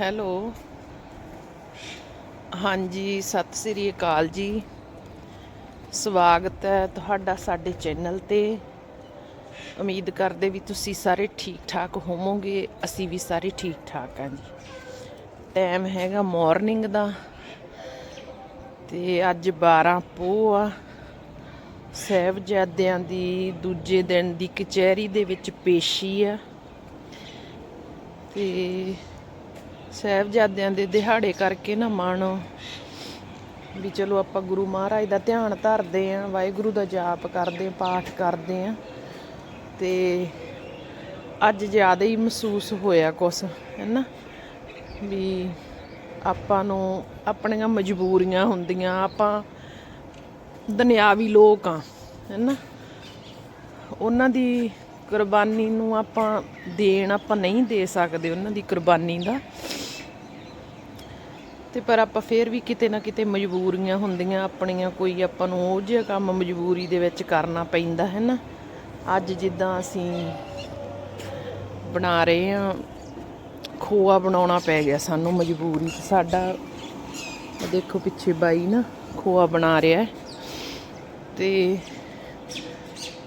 Hello. ਹਾਂਜੀ, ਸਤਿ ਸ੍ਰੀ ਅਕਾਲ ਜੀ। ਸਵਾਗਤ ਹੈ ਤੁਹਾਡਾ ਸਾਡੇ ਚੈਨਲ ਤੇ। ਉਮੀਦ ਕਰਦੇ ਵੀ ਤੁਸੀਂ ਸਾਰੇ ਠੀਕ ਠਾਕ ਹੋਵੋਗੇ, ਅਸੀਂ ਵੀ ਸਾਰੇ ਠੀਕ ਠਾਕ ਹਾਂ ਜੀ। ਟਾਈਮ ਹੈਗਾ ਮਾਰਨਿੰਗ ਦਾ। ਤੇ ਅੱਜ 12 ਪੋ ਆ। ਸਾਹਿਬਜ਼ਾਦਿਆਂ ਦੀ ਦੂਜੇ ਦਿਨ ਦੀ ਕਚਹਿਰੀ ਦੇ ਵਿੱਚ ਪੇਸ਼ੀ ਆ। ਤੇ ਸਾਹਿਬਜ਼ਾਦਿਆਂ ਦੇ ਦਿਹਾੜੇ ਕਰਕੇ ਨਾ ਮਨ ਵੀ ਚਲੋ ਆਪਾਂ ਗੁਰੂ ਮਹਾਰਾਜ ਦਾ ਧਿਆਨ ਧਰਦੇ ਆਂ, ਵਾਹਿਗੁਰੂ ਦਾ ਜਾਪ ਕਰਦੇ ਆਂ, ਪਾਠ ਕਰਦੇ ਆਂ। ਤੇ ਅੱਜ ਜ਼ਿਆਦਾ ਹੀ ਮਹਿਸੂਸ ਹੋਇਆ ਕੁਛ, ਹੈਨਾ? ਵੀ ਆਪਾਂ ਨੂੰ ਆਪਣੀਆਂ ਮਜਬੂਰੀਆਂ ਹੁੰਦੀਆਂ, ਆਪਾਂ ਦੁਨਿਆਵੀ ਲੋਕ ਆ, ਹੈਨਾ? ਉਹਨਾਂ ਦੀ ਕੁਰਬਾਨੀ ਨੂੰ ਆਪਾਂ ਦੇਣ ਆਪਾਂ ਨਹੀਂ ਦੇ ਸਕਦੇ, ਉਹਨਾਂ ਦੀ ਕੁਰਬਾਨੀ ਦਾ। ਤੇ ਪਰ ਆਪਾਂ ਫੇਰ ਵੀ ਕਿਤੇ ਨਾ ਕਿਤੇ ਮਜਬੂਰੀਆਂ ਹੁੰਦੀਆਂ, ਆਪਣੀਆਂ ਕੋਈ ਆਪਾਂ ਨੂੰ ਉਹ ਜਿਹਾ ਕੰਮ ਮਜਬੂਰੀ ਦੇ ਵਿੱਚ ਕਰਨਾ ਪੈਂਦਾ, ਹੈ ਨਾ? ਅੱਜ ਜਿੱਦਾਂ ਅਸੀਂ ਬਣਾ ਰਹੇ ਆ ਖੋਆ ਬਣਾਉਣਾ ਪੈ ਗਿਆ ਸਾਨੂੰ ਮਜਬੂਰੀ ਸਾਡਾ ਦੇਖੋ ਪਿੱਛੇ ਬਾਈ ਨਾ ਖੋਆ ਬਣਾ ਰਿਹਾ ਹੈ। ਤੇ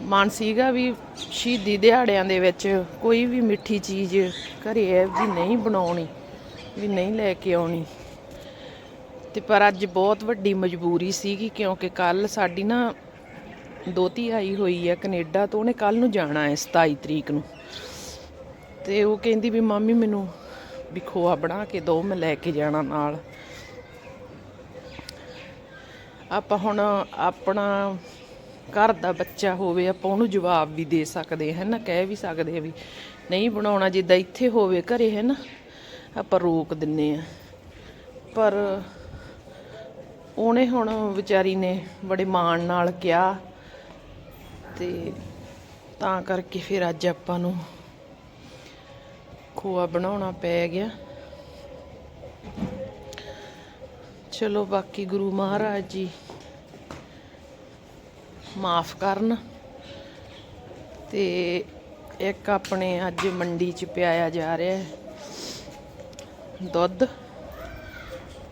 ਮਨ ਸੀਗਾ ਵੀ ਸ਼ਹੀਦੀ ਦਿਹਾੜਿਆਂ ਦੇ ਵਿੱਚ ਕੋਈ ਵੀ ਮਿੱਠੀ ਚੀਜ਼ ਘਰੇ ਹੈ ਵੀ ਨਹੀਂ ਬਣਾਉਣੀ, ਵੀ ਨਹੀਂ ਲੈ ਕੇ ਆਉਣੀ। ਤੇ ਪਰ ਅੱਜ ਬਹੁਤ ਵੱਡੀ ਮਜਬੂਰੀ ਸੀਗੀ ਕਿਉਂਕਿ ਕੱਲ ਸਾਡੀ ਨਾ ਦੋਤੀ ਆਈ ਹੋਈ ਹੈ ਕੈਨੇਡਾ ਤੋਂ, ਉਹਨੇ ਕੱਲ ਨੂੰ ਜਾਣਾ ਹੈ 27 ਤਰੀਕ ਨੂੰ। ਤੇ ਉਹ ਕਹਿੰਦੀ ਵੀ ਮਾਮੀ ਮੈਨੂੰ ਵੀ ਖੋਆ ਬਣਾ ਕੇ ਦਿਓ ਮੈਂ ਲੈ ਕੇ ਜਾਣਾ ਨਾਲ। ਆਪਾਂ ਹੁਣ ਆਪਣਾ ਘਰ ਦਾ ਬੱਚਾ ਹੋਵੇ, ਆਪਾਂ ਉਹਨੂੰ ਜਵਾਬ ਵੀ ਦੇ ਸਕਦੇ ਹਾਂ ਨਾ? ਕਹਿ ਵੀ ਸਕਦੇ ਆ ਵੀ ਨਹੀਂ ਬਣਾਉਣਾ, ਜਿੱਦਾਂ ਇੱਥੇ ਹੋਵੇ ਘਰੇ, ਹੈ ਨਾ? ਆਪਾਂ ਰੋਕ ਦਿੰਨੇ ਆ ਪਰ ਉਹਨੇ ਹੁਣ ਵਿਚਾਰੀ ਨੇ ਬੜੇ ਮਾਣ ਨਾਲ ਕਿਹਾ ਤੇ ਤਾਂ ਕਰਕੇ ਫਿਰ ਅੱਜ ਆਪਾਂ ਨੂੰ ਖੋਆ ਬਣਾਉਣਾ ਪੈ ਗਿਆ। ਚਲੋ ਬਾਕੀ ਗੁਰੂ ਮਹਾਰਾਜ ਜੀ ਮਾਫ ਕਰਨ ਤੇ ਇੱਕ ਆਪਣੇ ਅੱਜ ਮੰਡੀ ਚ ਪਿਆਇਆ ਜਾ ਰਿਹਾ ਦੁੱਧ।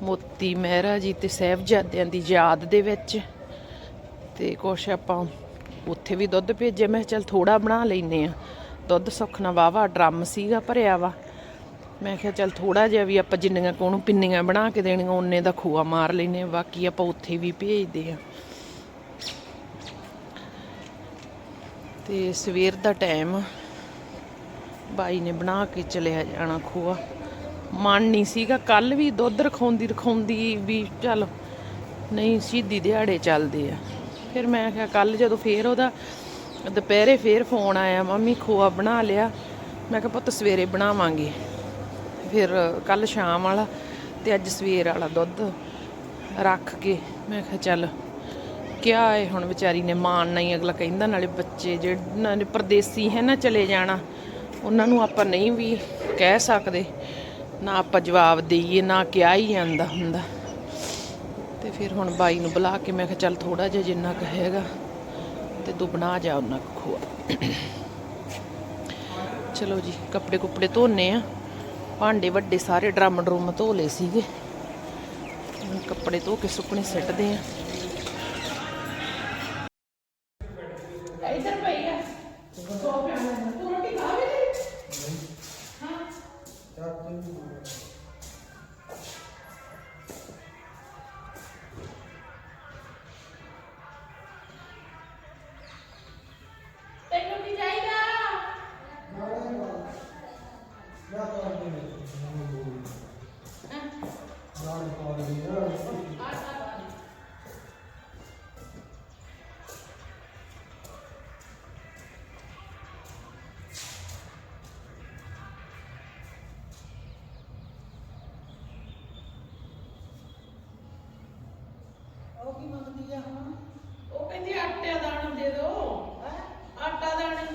ਮੋਤੀ ਮਹਿਰਾ ਜੀ ਤੇ ਸਾਹਿਬਜ਼ਾਦਿਆਂ ਦੀ ਯਾਦ ਦੇ ਵਿੱਚ। ਤੇ ਕੁਛ ਆਪਾਂ ਉੱਥੇ ਵੀ ਦੁੱਧ ਭੇਜਿਆ ਮੈਂ ਕਿਹਾ ਚੱਲ ਥੋੜਾ ਬਣਾ ਲੈਨੇ ਆ ਦੁੱਧ ਸੁੱਖਣਾ ਵਾਵਾ ਡਰਮ ਸੀਗਾ, ਭਰਿਆ ਵਾ। ਮੈਂ ਕਿਹਾ ਚੱਲ ਥੋੜਾ ਜਿਹਾ ਵੀ ਆਪਾਂ ਜਿੰਨੀਆਂ ਕੋਣੋਂ ਪਿੰਨੀਆਂ ਬਣਾ ਕੇ ਦੇਣੀਆਂ, ਉਹਨੇ ਦਾ ਖੋਆ ਮਾਰ ਲੈਨੇ ਆ ਬਾਕੀ ਆਪਾਂ ਉੱਥੇ ਵੀ ਭੇਜਦੇ ਆ ਤੇ ਸਵੇਰ ਦਾ ਟਾਈਮ ਬਾਈ ਨੇ ਬਣਾ ਕੇ ਚਲਿਆ ਜਾਣਾ ਖੋਆ। ਮਨ ਨਹੀਂ ਸੀਗਾ। ਕੱਲ ਵੀ ਦੁੱਧ ਰਖਾਉਂਦੀ ਰਖਾਉਂਦੀ ਵੀ ਚੱਲ ਨਹੀਂ, ਸ਼ਹੀਦੀ ਦਿਹਾੜੇ ਚੱਲਦੇ ਆ। ਫਿਰ ਮੈਂ ਕਿਹਾ ਕੱਲ ਜਦੋਂ ਫੇਰ ਉਹਦਾ ਦੁਪਹਿਰੇ ਫੇਰ ਫੋਨ ਆਇਆ, ਮੰਮੀ ਖੋਆ ਬਣਾ ਲਿਆ। ਮੈਂ ਕਿਹਾ, ਪੁੱਤ ਸਵੇਰੇ ਬਣਾਵਾਂਗੇ। ਫਿਰ ਕੱਲ ਸ਼ਾਮ ਵਾਲਾ ਤੇ ਅੱਜ ਸਵੇਰ ਵਾਲਾ ਦੁੱਧ ਰੱਖ ਕੇ ਮੈਂ ਕਿਹਾ, ਚੱਲ, ਕਿਆ ਏ ਹੁਣ ਵਿਚਾਰੀ ਨੇ ਮਾਣ ਹੀ ਅਗਲਾ ਕਹਿੰਦਾ, ਨਾਲੇ ਬੱਚੇ ਜਿਹਨਾਂ ਨੇ ਪਰਦੇਸੀ ਹੈ ਨਾ ਚਲੇ ਜਾਣਾ, ਉਹਨਾਂ ਨੂੰ ਆਪਾਂ ਨਹੀਂ ਵੀ ਕਹਿ ਸਕਦੇ। ਨਾ ਆਪਾਂ ਜਵਾਬ ਦੇਈਏ, ਨਾ ਕਿਹਾ ਹੀ ਜਾਂਦਾ ਹੁੰਦਾ। ਤੇ ਫਿਰ ਹੁਣ ਬਾਈ ਨੂੰ ਬੁਲਾ ਕੇ ਮੈਂ ਕਿਹਾ ਚੱਲ ਥੋੜਾ ਜਿਹਾ ਜਿੰਨਾ ਕੁ ਹੈਗਾ, ਤੇ ਤੂੰ ਬਣਾ ਜਾ ਉਹਨਾਂ ਕੁ ਖੋਆ। ਚਲੋ ਜੀ, ਕੱਪੜੇ ਕੁੱਪੜੇ ਧੋਨੇ ਆ। ਭਾਂਡੇ ਵੱਡੇ ਸਾਰੇ ਡਰਮ ਡਰਮ ਧੋ ਲਏ ਸੀਗੇ। ਹੁਣ ਕੱਪੜੇ ਧੋ ਕੇ ਸੁੱਕਣੇ ਸਿੱਟਦੇ ਆ। ਉਹ ਕੀ ਮੰਗਦੀ ਆ ਹੁਣ? ਉਹ ਕਹਿੰਦੀ ਆਟੇ ਦਾ ਦਾਣਾ ਦੇ ਦਿਓ ਆਟਾ ਦਾਣਾ।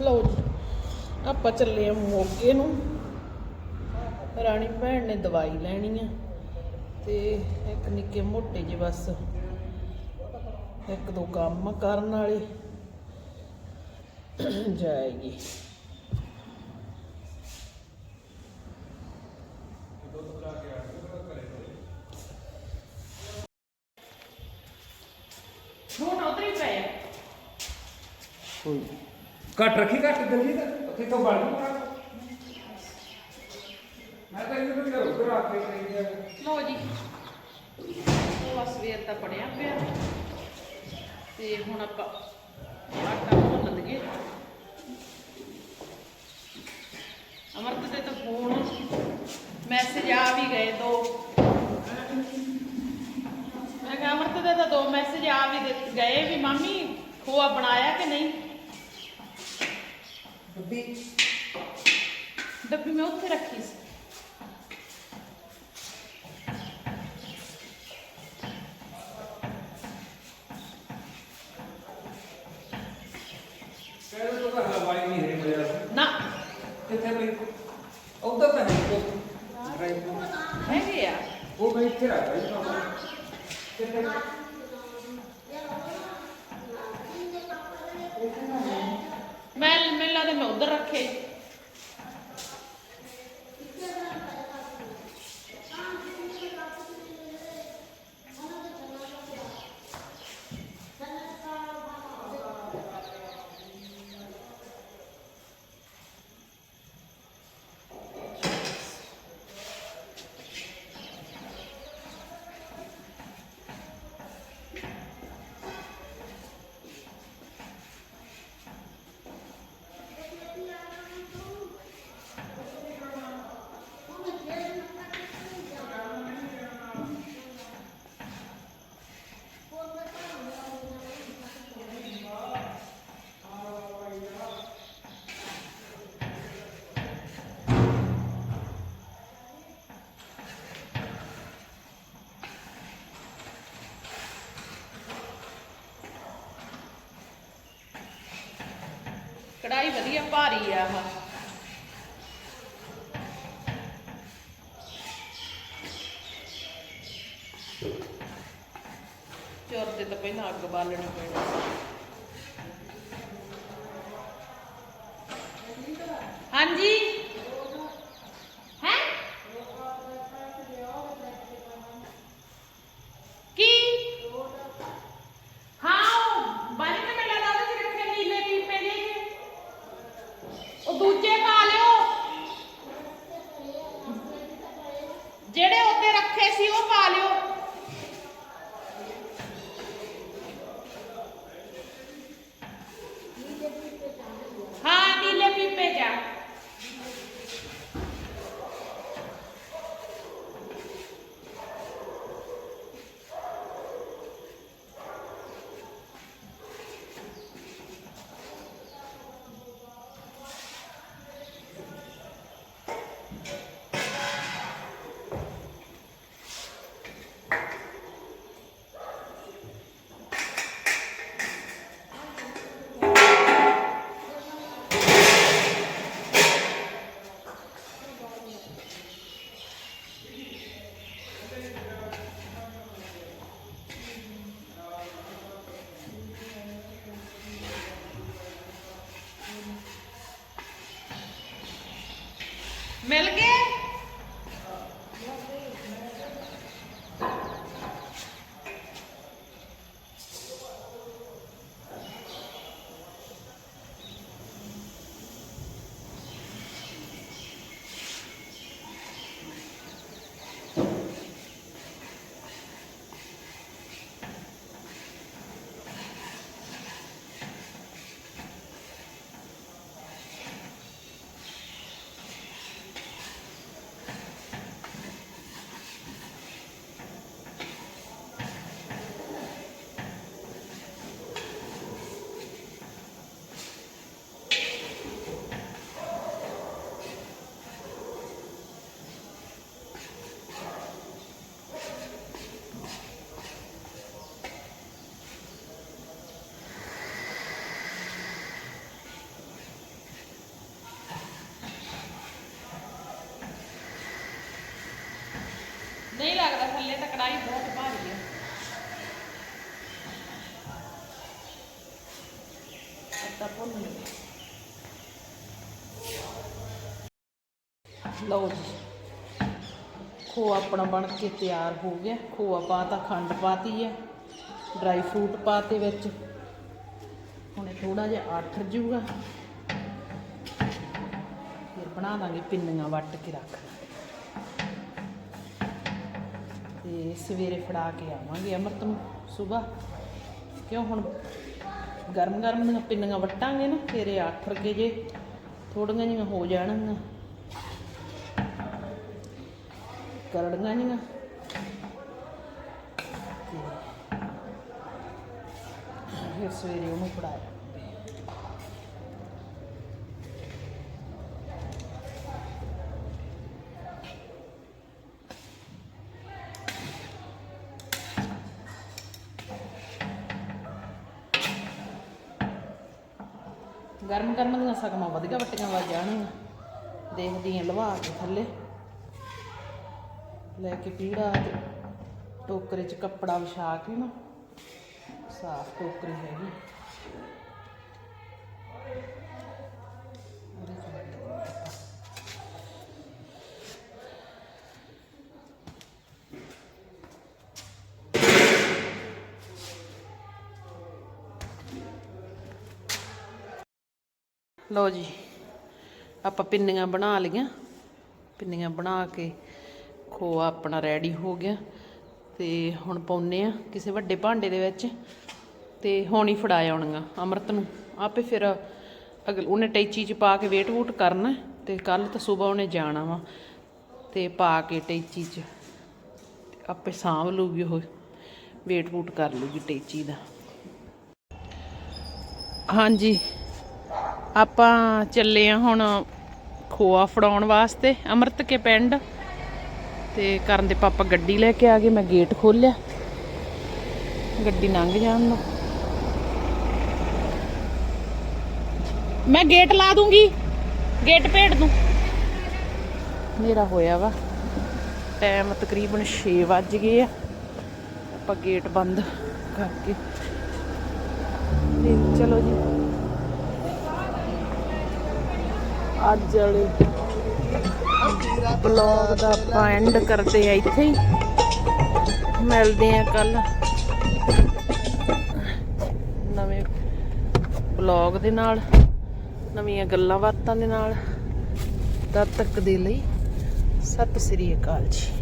ਲਓ ਜੀ ਆਪਾਂ ਚੱਲੇ ਆ ਮੋਗੇ ਨੂੰ। ਰਾਣੀ ਭੈਣ ਨੇ ਦਵਾਈ ਲੈਣੀ ਆ ਤੇ ਇੱਕ ਨਿੱਕੇ ਮੋਟੇ ਜਿਹੇ ਬਸ। ਇੱਕ ਦੋ ਕੰਮ ਕਰਨ ਵਾਲੇ। ਜਾਏਗੀ। ਘੱਟ ਰੱਖੀ ਘੱਟ ਦਿੱਲੀ ਤਾਂ। ਉੱਥੇ ਤੋਂ ਬਣ। ਗਈ ਮੈਂ ਤਾਂ ਇਹਨੂੰ ਵੀ ਘਰੋਂ ਘਰ ਆ ਕੇ ਕਹੀ ਗਿਆ ਲੋ ਜੀ। ਉਹ ਸਵੇਰ ਦਾ ਪੜਿਆ ਪਿਆ। ਤੇ ਹੁਣ ਆਪਾਂ ਆਟਾ ਭੁੰਨ ਲਈਏ। ਅਮਰਤ ਦੇ ਤਾਂ ਫੋਨ ਮੈਸੇਜ ਆ ਵੀ ਗਏ ਦੋ। ਮੈਂ ਕਿਹਾ ਅਮਰਤ ਦੇ ਤਾਂ ਦੋ ਮੈਸੇਜ ਆ ਵੀ ਗਏ ਵੀ ਮਾਮੀ ਖੋਆ ਬਣਾਇਆ ਕਿ ਨਹੀਂ? ਬੱਬੀ ਡੱਬੀ ਮੈਂ ਉੱਥੇ ਰੱਖੀ ਸੀ ਕਹਿੰਦਾ ਤੂੰ ਤਾਂ ਹਲਵਾਈ ਨਹੀਂ ਹੈ ਮੇਰਾ ਨਾ ਕਿੱਥੇ ਬਈ ਉਧਰ ਤਾਂ ਨਹੀਂ ਕੋ ਹੈਗੇ ਆ ਉਹ ਮੈਂ ਇੱਥੇ ਰੱਖ ਰਹੀ ਮੈਨੂੰ ਉਧਰ ਰੱਖੇ। ਕੜਾਈ ਵਧੀਆ ਭਾਰੀ ਆ ਆਹ। ਚੋਰ ਤੇ ਤਾਂ ਪਹਿਲਾਂ ਅੱਗ ਬਾਲਣੀ ਪੈਣੀ। ਹਾਂਜੀ। ਕੜਾਈ ਬਹੁਤ ਭਾਰੀ ਹੈ। ਆਟਾ ਭੁੰਨ ਲਓ ਜੀ, ਖੋਆ ਆਪਣਾ ਬਣ ਕੇ ਤਿਆਰ ਹੋ ਗਿਆ। ਖੋਆ ਪਾਤਾ ਖੰਡ ਪਾਤੀ ਹੈ ਡਰਾਈ ਫਰੂਟ ਪਾਤੇ ਵਿੱਚ। ਹੁਣੇ ਥੋੜਾ ਜਿਹਾ ਆਟਰ ਜੂਗਾ। ਫਿਰ ਬਣਾ ਦਾਂਗੇ ਪਿੰਨੀਆਂ ਵੱਟ ਕੇ ਰੱਖ। ਤੇ ਸਵੇਰੇ ਫੜਾ ਕੇ ਆਵਾਂਗੇ ਅਮਰਤ ਨੂੰ ਸਵੇਰ ਕਿਉਂ ਹੁਣ ਗਰਮ ਗਰਮ ਦੀਆਂ ਪਿੰਨੀਆਂ ਵੱਟਾਂਗੇ ਨਾ ਫਿਰ ਇਹ ਆਠ ਰਗੇ ਜੇ ਥੋੜੀਆਂ ਜਿਹੀਆਂ ਹੋ ਜਾਣਗੀਆਂ। ਕਰੜੀਆਂ ਜੀਆਂ ਫਿਰ ਸਵੇਰੇ ਉਹਨੂੰ ਫੜਾਇਆ। ਗਰਮ ਗਰਮ ਦੀਆਂ ਸਗਮਾਂ ਵਧੀਆ ਵੱਟੀਆਂ ਵੱਜ ਜਾਣਗੀਆਂ। ਦੇਖਦੀ ਆਂ ਲਵਾ ਕੇ ਥੱਲੇ। ਲੈ ਕੇ ਪੀੜਾ ਤੇ ਟੋਕਰੇ 'ਚ ਕੱਪੜਾ ਵਿਛਾ ਕੇ ਨਾ, ਸਾਫ਼ ਟੋਕਰੀ ਹੈਗੀ। ਲਓ ਜੀ, ਆਪਾਂ ਪਿੰਨੀਆਂ ਬਣਾ ਲਈਆਂ। ਪਿੰਨੀਆਂ ਬਣਾ ਕੇ ਖੋਆ ਆਪਣਾ ਰੈਡੀ ਹੋ ਗਿਆ। ਤੇ ਹੁਣ ਪਾਉਨੇ ਆ ਕਿਸੇ ਵੱਡੇ ਭਾਂਡੇ ਦੇ ਵਿੱਚ। ਤੇ ਹੁਣ ਹੀ ਫੜਾ ਆਉਣੀਆਂ ਅੰਮ੍ਰਿਤ ਨੂੰ। ਆਪੇ ਫਿਰ ਅਗਲ, ਉਹਨੇ ਟੈਚੀ ਚ ਪਾ ਕੇ ਵੇਟ ਵੂਟ ਕਰਨਾ ਤੇ ਕੱਲ ਤਾਂ ਸਵੇਰ ਉਹਨੇ ਜਾਣਾ ਵਾ। ਤੇ ਪਾ ਕੇ ਟੈਚੀ ਚ ਆਪੇ ਸਾਂਭ ਲੂਗੀ ਉਹ। ਵੇਟ ਵੂਟ ਕਰ ਲੂਗੀ ਟੈਚੀ ਦਾ। ਹਾਂਜੀ। ਆਪਾਂ ਚੱਲੇ ਆ ਹੁਣ ਖੋਆ ਫੜਾਉਣ ਵਾਸਤੇ, ਅੰਮ੍ਰਿਤ ਕੇ ਪਿੰਡ। ਤੇ ਕਰਨ ਦੇ ਪਾਪਾ ਗੱਡੀ ਲੈ ਕੇ ਆ ਗਏ, ਮੈਂ ਗੇਟ ਖੋਲਿਆ ਗੱਡੀ ਲੰਘ ਜਾਣ ਨੂੰ। ਮੈਂ ਗੇਟ ਲਾ ਦੂੰਗੀ, ਗੇਟ ਭੇੜ ਦੂੰ। ਮੇਰਾ ਹੋਇਆ ਵਾ। ਟਾਈਮ ਤਕਰੀਬਨ 6 ਵੱਜ ਗਏ ਆ। ਆਪਾਂ ਗੇਟ ਬੰਦ ਕਰਕੇ। ਤੇ ਚਲੋ ਜੀ। ਅੱਜ ਵਾਲੇ ਬਲੌਗ ਦਾ ਆਪਾਂ ਐਂਡ ਕਰਦੇ ਆ ਇੱਥੇ ਹੀ। ਮਿਲਦੇ ਆ ਕੱਲ ਨਵੇਂ ਬਲੌਗ ਦੇ ਨਾਲ, ਨਵੀਆਂ ਗੱਲਾਂ ਬਾਤਾਂ ਦੇ ਨਾਲ। ਤਦ ਤੱਕ ਦੇ ਲਈ ਸਤਿ ਸ੍ਰੀ ਅਕਾਲ ਜੀ।